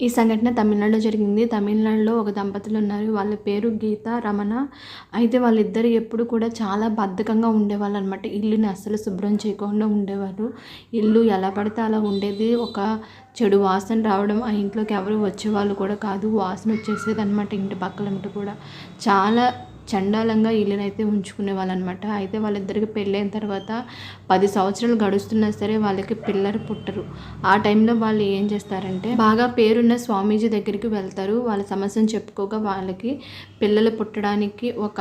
ఈ సంఘటన తమిళనాడులో జరిగింది. తమిళనాడులో ఒక దంపతులు ఉన్నారు వాళ్ళ పేరు గీత రమణ. అయితే వాళ్ళిద్దరు ఎప్పుడు కూడా చాలా బద్ధకంగా ఉండేవాళ్ళు అనమాట ఇల్లుని అస్సలు శుభ్రం చేయకుండా ఉండేవారు. ఇల్లు ఎలా పడితే అలా ఉండేది. ఒక చెడు వాసన రావడం ఆ ఇంట్లోకి ఎవరు వచ్చేవాళ్ళు కూడా కాదు. వాసన వచ్చేసేది అనమాట ఇంటి పక్కలంటూ కూడా. చాలా చండాలంగా ఇల్లునైతే ఉంచుకునే వాళ్ళనమాట. అయితే వాళ్ళిద్దరికి పెళ్ళైన తర్వాత పది సంవత్సరాలు గడుస్తున్నా సరే వాళ్ళకి పిల్లలు పుట్టరు. ఆ టైంలో వాళ్ళు ఏం చేస్తారంటే బాగా పేరున్న స్వామీజీ దగ్గరికి వెళ్తారు. వాళ్ళ సమస్యను చెప్పుకోగా వాళ్ళకి పిల్లలు పుట్టడానికి ఒక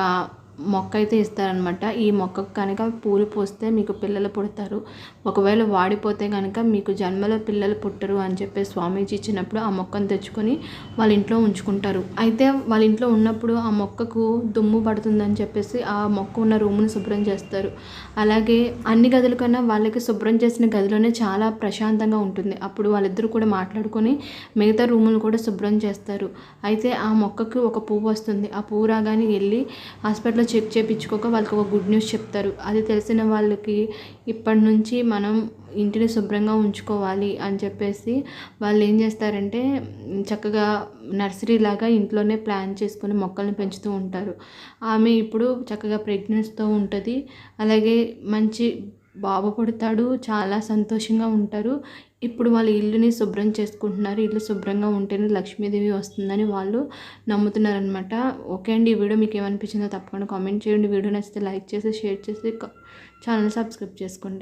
మొక్క అయితే ఇస్తారనమాట ఈ మొక్కకు కనుక పూలు పోస్తే మీకు పిల్లలు పుడతారు. ఒకవేళ వాడిపోతే కనుక మీకు జన్మలో పిల్లలు పుట్టరు అని చెప్పి స్వామీజీ ఇచ్చినప్పుడు ఆ మొక్కను తెచ్చుకొని వాళ్ళ ఇంట్లో ఉంచుకుంటారు. అయితే వాళ్ళ ఇంట్లో ఉన్నప్పుడు ఆ మొక్కకు దుమ్ము పడుతుందని చెప్పేసి ఆ మొక్క ఉన్న రూమును శుభ్రం చేస్తారు. అలాగే అన్ని గదుల కన్నా వాళ్ళకి శుభ్రం చేసిన గదిలోనే చాలా ప్రశాంతంగా ఉంటుంది. అప్పుడు వాళ్ళిద్దరూ కూడా మాట్లాడుకొని మిగతా రూములు కూడా శుభ్రం చేస్తారు. అయితే ఆ మొక్కకు ఒక పువ్వు వస్తుంది. ఆ పువ్వు రాగానే వెళ్ళి హాస్పిటల్లో చెక్ చేయించుకోక వాళ్ళకి ఒక గుడ్ న్యూస్ చెప్తారు. అది తెలిసిన వాళ్ళకి ఇప్పటి నుంచి మనం ఇంటిని శుభ్రంగా ఉంచుకోవాలి అని చెప్పేసి వాళ్ళు ఏం చేస్తారంటే చక్కగా నర్సరీ లాగా ఇంట్లోనే ప్లాన్ చేసుకొని మొక్కల్ని పెంచుతూ ఉంటారు. ఆమె ఇప్పుడు చక్కగా ప్రెగ్నెన్స్తో ఉంటుంది. అలాగే మంచి బాబు పుడతాడు చాలా సంతోషంగా ఉంటారు. ఇప్పుడు వాళ్ళ ఇల్లుని శుభ్రం చేసుకుంటున్నారు. ఇల్లు శుభ్రంగా ఉంటేనే లక్ష్మీదేవి వస్తుందని వాళ్ళు నమ్ముతున్నారనమాట ఓకే అండి ఈ వీడియో మీకు ఏమనిపించిందో తప్పకుండా కామెంట్ చేయండి. వీడియో నచ్చితే లైక్ చేసి షేర్ చేసి ఛానల్ సబ్స్క్రైబ్ చేసుకోండి.